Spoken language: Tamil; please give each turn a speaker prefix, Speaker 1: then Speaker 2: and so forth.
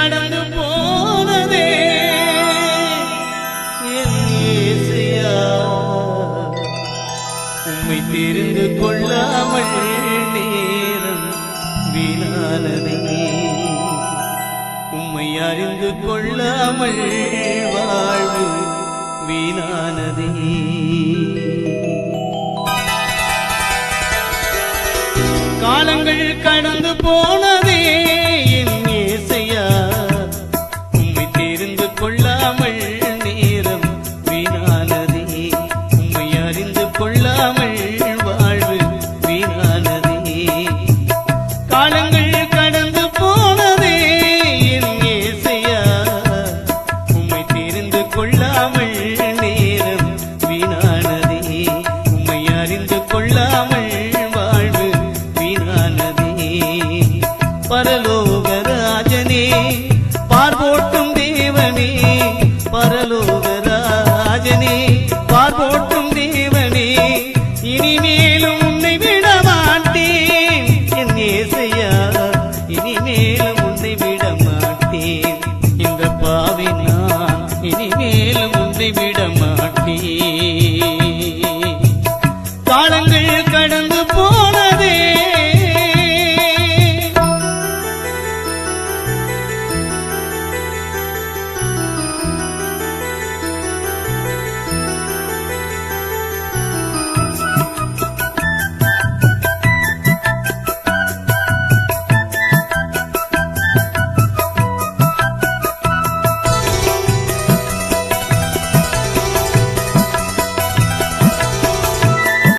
Speaker 1: கடந்து போனதே. உம்மை தெரிந்து கொள்ளாமல் நேரம் வீணானதே. உம்மை அறிந்து கொள்ளாமல் வாழ்வு வீணானதே. காலங்கள் கடந்து போனது. கொள்ளாமல் வாழ்வு வீணானதே காலங்கள் இனிமேலும் உன்னை விட மாட்டேன் என் ஏசையா இனிமேலும் உன்னை விட மாட்டேன் இந்த பாவி நான் இனிமேலும்